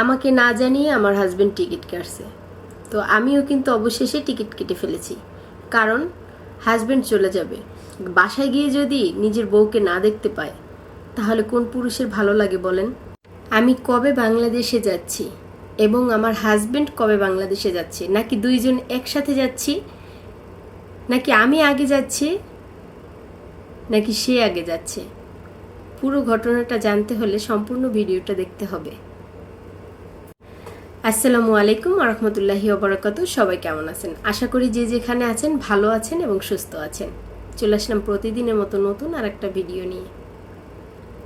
আমাকে না জানিয়ে আমার হাজব্যান্ড টিকিট কাটছে। তো আমিও কিন্তু অবশেষে টিকিট কেটে ফেলেছি। কারণ হাজবেন্ড চলে যাবে। বাসায় গিয়ে যদি নিজের বউকে না দেখতে পায়, তাহলে কোন পুরুষের ভালো লাগে বলেন? আমি কবে বাংলাদেশে যাচ্ছি এবং আমার হাজব্যান্ড কবে বাংলাদেশে যাচ্ছে? নাকি দুইজন একসাথে যাচ্ছি? নাকি আমি আগে যাচ্ছি? নাকি সে আগে যাচ্ছে? পুরো ঘটনাটা জানতে হলে সম্পূর্ণ ভিডিওটা দেখতে হবে। আসসালামু আলাইকুম রহমতুল্লাহি ওবরাকাত সবাই কেমন আছেন? আশা করি যে যেখানে আছেন ভালো আছেন এবং সুস্থ আছেন। চলে আসলাম প্রতিদিনের মতো নতুন আর একটা ভিডিও নিয়ে।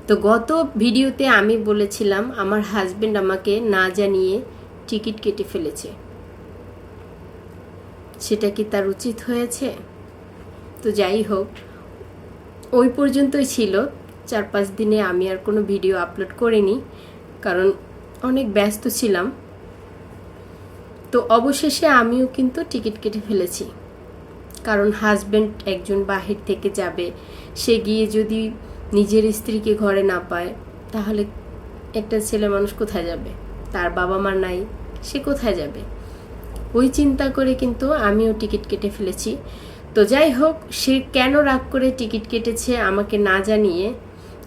তো গত ভিডিওতে আমি বলেছিলাম আমার হাজবেন্ড আমাকে না জানিয়ে টিকিট কেটে ফেলেছে। সেটা কি তার উচিত হয়েছে? তো যাই হোক, ওই পর্যন্তই ছিল। চার পাঁচ দিনে আমি আর কোনো ভিডিও আপলোড করিনি, কারণ অনেক ব্যস্ত ছিলাম। তো অবশেষে আমিও কিন্তু টিকিট কেটে ফেলেছি। কারণ হাজব্যান্ড একজন বাহির থেকে যাবে, সে গিয়ে যদি নিজের স্ত্রীকে ঘরে না পায়, তাহলে একটা ছেলে মানুষ কোথায় যাবে? তার বাবা মা নাই, সে কোথায় যাবে? ওই চিন্তা করে কিন্তু আমিও টিকিট কেটে ফেলেছি। তো যাই হোক, সে কেন রাগ করে টিকিট কেটেছে আমাকে না জানিয়ে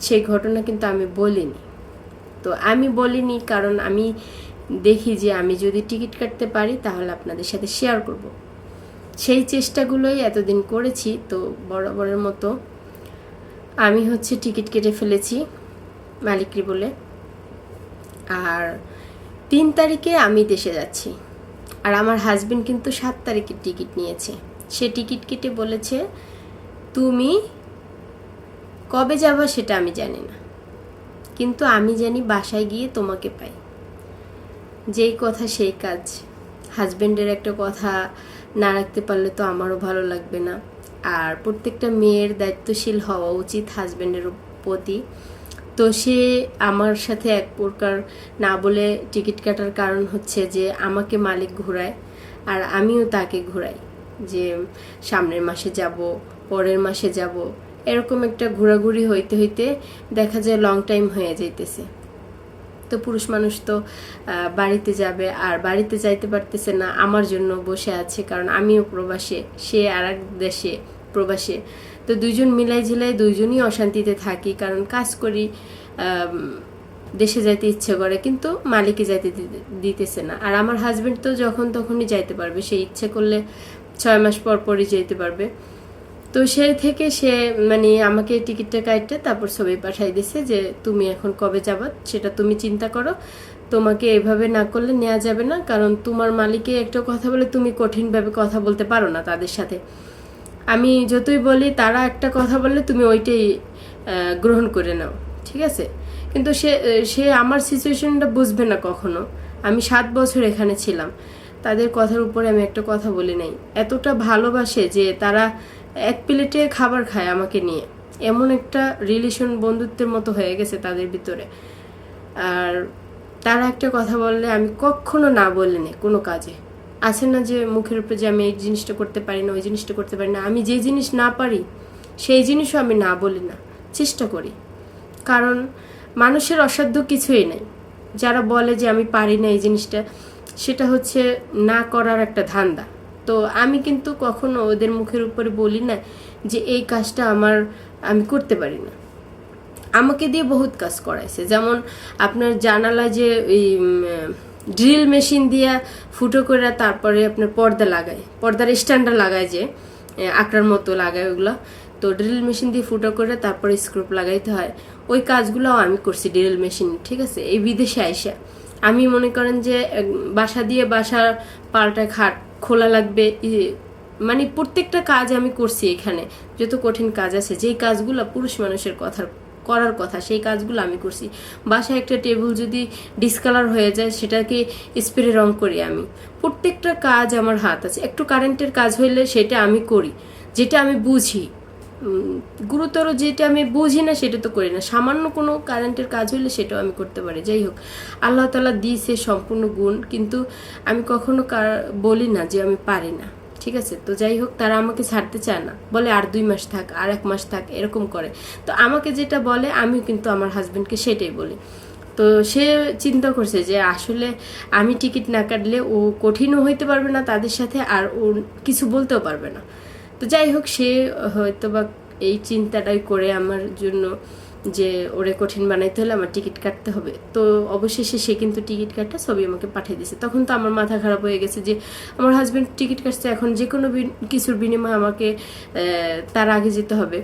সেই ঘটনা কিন্তু আমি বলিনি। তো আমি বলিনি কারণ আমি দেখি যে আমি যদি টিকিট কাটতে পারি, তাহলে আপনাদের সাথে শেয়ার করব। সেই চেষ্টাগুলোই এতদিন করেছি, তো বরাবরের মতো আমি হচ্ছে টিকিট কেটে ফেলেছি মালিকরি বলে। আর তিন তারিখে আমি দেশে যাচ্ছি। আর আমার হাজবেন্ড কিন্তু সাত তারিখের টিকিট নিয়েছে। সে টিকিট কেটে বলেছে, তুমি কবে যাবা সেটা আমি জানি না। কিন্তু আমি জানি বাসায় গিয়ে তোমাকে পাই। যেই কথা সেই কাজ। হাজব্যান্ডের একটা কথা না রাখতে পারলে তো আমারও ভালো লাগবে না। আর প্রত্যেকটা মেয়ের দায়িত্বশীল হওয়া উচিত হাজব্যান্ডের প্রতি। তো সে আমার সাথে এক প্রকার না বলে টিকিট কাটার কারণ হচ্ছে যে আমাকে মালিক ঘোরায় আর আমিও তাকে ঘোরাই। যে সামনের মাসে যাব, পরের মাসে যাব, এরকম একটা ঘোরাঘুরি হইতে হইতে দেখা যায় লং টাইম হয়ে যাইতেছে। তো পুরুষ মানুষ তো বাড়িতে যাবে আর বাড়িতে যাইতে পারতেছে না, আমার জন্য বসে আছে, কারণ আমিও প্রবাসে, সে আর এক দেশে প্রবাসে। তো দুইজন মিলাই ঝিলাই দুইজনই অশান্তিতে থাকি, কারণ কাজ করি দেশে যাইতে ইচ্ছে করে, কিন্তু মালিকে যাইতে দিতে- দিতেছে না। আর আমার হাজবেন্ড তো যখন তখনই যাইতে পারবে, সে ইচ্ছে করলে ছয় মাস পর পরই যেতে পারবে। তো সে থেকে সে মানে আমাকে টিকিটটা কাটতে তারপর ছবি পাঠাই দিছে যে, তুমি এখন কবে যাবা? সেটা তুমি চিন্তা করো। তোমাকে এভাবে না করলে নেওয়া যাবে না, কারণ তোমার মালিকে একটা কথা বলে তুমি কঠিনভাবে কথা বলতে পারো না তাদের সাথে। আমি যতই বলি, তারা একটা কথা বললে তুমি ওইটাই গ্রহণ করে নাও, ঠিক আছে? কিন্তু সে সে আমার সিচুয়েশনটা বুঝবে না কখনো। আমি সাত বছর এখানে ছিলাম। তাদের কথার উপরে আমি একটা কথা বলি নাই। এতটা ভালোবাসে যে তারা এক প্লেটে খাবার খায় আমাকে নিয়ে। এমন একটা রিলেশন বন্ধুত্বের মতো হয়ে গেছে তাদের ভিতরে। আর তারা একটা কথা বললে, আমি কখনো না বলি না কোনো কাজে। আছে না যে মুখের উপরে যে আমি এই জিনিসটা করতে পারি না, ওই জিনিসটা করতে পারি না। আমি যে জিনিস না পারি, সেই জিনিসও আমি না বলি না। চেষ্টা করি। কারণ মানুষের অসাধ্য কিছুই নেই। যারা বলে যে আমি পারি না এই জিনিসটা, সেটা হচ্ছে না করার একটা ধান্দা। তো আমি কিন্তু কখনো ওদের মুখের উপরে বলি না যে এই কাজটা আমার, আমি করতে পারি না। আমাকে দিয়ে বহুত কাজ করাইছে। যেমন আপনার জানালা যে ওই ড্রিল মেশিন দিয়া ফুটো করে তারপরে আপনার পর্দা লাগায়, পর্দার স্ট্যান্ডার লাগায় যে আকড়ার মতো লাগায় ওগুলো। তো ড্রিল মেশিন দিয়ে ফুটো করে তারপরে স্ক্রুপ লাগাইতে হয়। ওই কাজগুলোও আমি করছি ড্রিল মেশিন ঠিক আছে? এই বিদেশে আইসা। আমি মনে করেন যে বাসা দিয়ে বাসার পাল্টা খাট খোলা লাগবে মানে প্রত্যেকটা কাজ আমি করছি এখানে। যত কঠিন কাজ আছে, যেই কাজগুলো পুরুষ মানুষের কথার করার কথা, সেই কাজগুলো আমি করছি। বাসায় একটা টেবিল যদি ডিসকালার হয়ে যায়, সেটাকে স্প্রে রং করি আমি। প্রত্যেকটা কাজ আমার হাত আছে। একটু কারেন্টের কাজ হইলে সেটা আমি করি। যেটা আমি বুঝি। গুরুতর যেটা আমি বুঝি না, সেটা তো করি না। সামান্য কোনো কারেন্টের কাজ হলে সেটাও আমি করতে পারি। যাই হোক, আল্লাহ তালা দিয়েছে সম্পূর্ণ গুণ, কিন্তু আমি কখনো বলি না যে আমি পারি না। ঠিক আছে? তো যাই হোক, তারা আমাকে ছাড়তে চায় না। বলে, আর দুই মাস থাক, আর এক মাস থাক, এরকম করে। তো আমাকে যেটা বলে, আমিও কিন্তু আমার হাজব্যান্ডকে সেটাই বলি। তো সে চিন্তা করছে যে, আসলে আমি টিকিট না কাটলে ও কঠিনও হইতে পারবে না তাদের সাথে, আর ও কিছু বলতেও পারবে না। তো যাই হোক সে হয়তো বা এই চিন্তাটাই করে আমার জন্য যে ওরে কঠিন বানাইতে হলে আমার টিকিট কাটতে হবে। তো অবশেষে সে কিন্তু টিকিট কাটটা সবই আমাকে পাঠিয়ে দিয়েছে। তখন তো আমার মাথা খারাপ হয়ে গেছে যে আমার হাজব্যান্ড টিকিট কাটছে, এখন যে কোনো কিছুর বিনিময়ে আমাকে তার আগে যেতে হবে।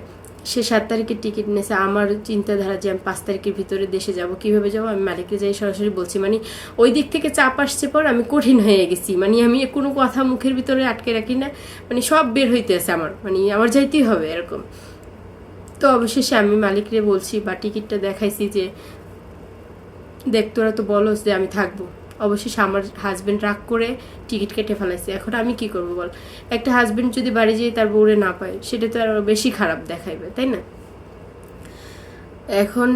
সে সাত তারিখের টিকিট নিয়েছে, আমার চিন্তাধারা যে আমি পাঁচ তারিখের ভিতরে দেশে যাব, কীভাবে যাব, আমি মালিককে যাই সরাসরি বলছি মানে ওই দিক থেকে চাপ আসছে পর আমি কঠিন হয়ে গেছি মানে আমি কোনো কথা মুখের ভিতরে আটকে রাখি না মানে সব বের হইতেছে আমার মানে আমার যাইতেই হবে এরকম। তো অবশেষে আমি মালিকরে বলছি বা টিকিটটা দেখাইছি যে, দেখ তোরা তো বলো যে আমি থাকব। অবশেষে আমার হাজব্যান্ড রাগ করে টিকিট কেটে ফেলাইছে। এখন আমি কি করব বল? একটা হাজব্যান্ড যদি বাড়ি যেয়ে তার বউরে না পায়, সেটা তো আরও বেশি খারাপ দেখাইবে, তাই না? এখন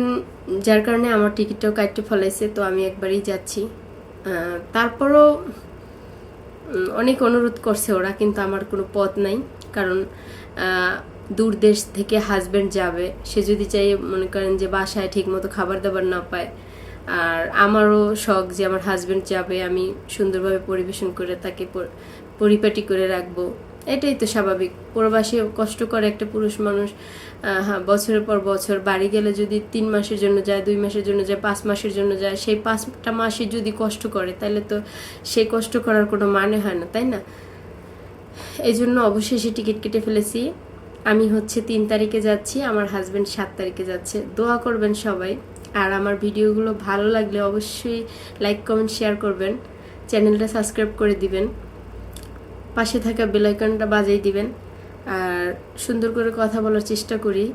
যার কারণে আমার টিকিটটাও কাটতে ফেলাইছে, তো আমি একবারই যাচ্ছি। তারপরও অনেক অনুরোধ করছে ওরা, কিন্তু আমার কোনো পথ নাই। কারণ দূর দেশ থেকে হাজবেন্ড যাবে। সে যদি চাই মনে করেন যে বাসায় ঠিকমতো খাবার দাবার না পায় আর আমারও শখ যে আমার হাজবেন্ড যাবে আমি সুন্দরভাবে পরিবেশন করে তাকে পরিপাটি করে রাখব। এটাই তো স্বাভাবিক। প্রবাসে কষ্ট করে একটা পুরুষ মানুষ হ্যাঁ, বছরের পর বছর বাড়ি গেলে যদি তিন মাসের জন্য যায় দুই মাসের জন্য যায় পাঁচ মাসের জন্য যায় সেই পাঁচটা মাসে যদি কষ্ট করে তাহলে তো সেই কষ্ট করার কোনো মানে হয় না তাই না? এই জন্য অবশেষে টিকিট কেটে ফেলেছি। আমি হচ্ছে তিন তারিখে যাচ্ছি আমার হাজব্যান্ড সাত তারিখে যাচ্ছে। দোয়া করবেন সবাই। আর আমার ভিডিওগুলো ভালো লাগলে অবশ্যই লাইক, কমেন্ট শেয়ার করবেন। চ্যানেলটা সাবস্ক্রাইব করে দিবেন। পাশে থাকা বেলাইকনটা বাজিয়ে দিবেন। আর সুন্দর করে কথা বলার চেষ্টা করি।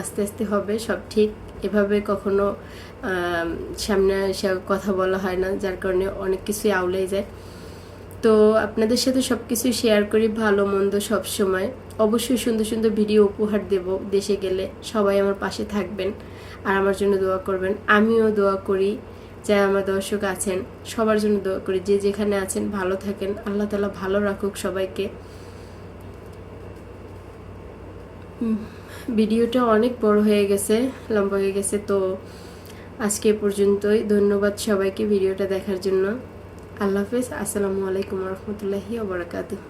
আস্তে আস্তে হবে সব ঠিক। এভাবে কখনো সামনে এসে কথা বলা হয় না, যার কারণে অনেক কিছুই আউলাই যায়। তো আপনাদের সাথে সব কিছু শেয়ার করি ভালো, মন্দ সব সময়। অবশ্যই সুন্দর সুন্দর ভিডিও উপহার দেব। দেশে গেলে সবাই আমার পাশে থাকবেন। আর আমার জন্য দোয়া করবেন। আমিও দোয়া করি, যারা আমার দর্শক আছেন, সবার জন্য দোয়া করি। যে যেখানে আছেন, ভালো থাকেন। আল্লাহ তালা ভালো রাখুক সবাইকে। ভিডিওটা অনেক বড় হয়ে গেছে, লম্বা হয়ে গেছে, তো আজকে পর্যন্তই। ধন্যবাদ সবাইকে ভিডিওটা দেখার জন্য। আল্লাহ হাফেজ। আসসালামু আলাইকুম রহমতুল্লাহি ওবরাকাতুহ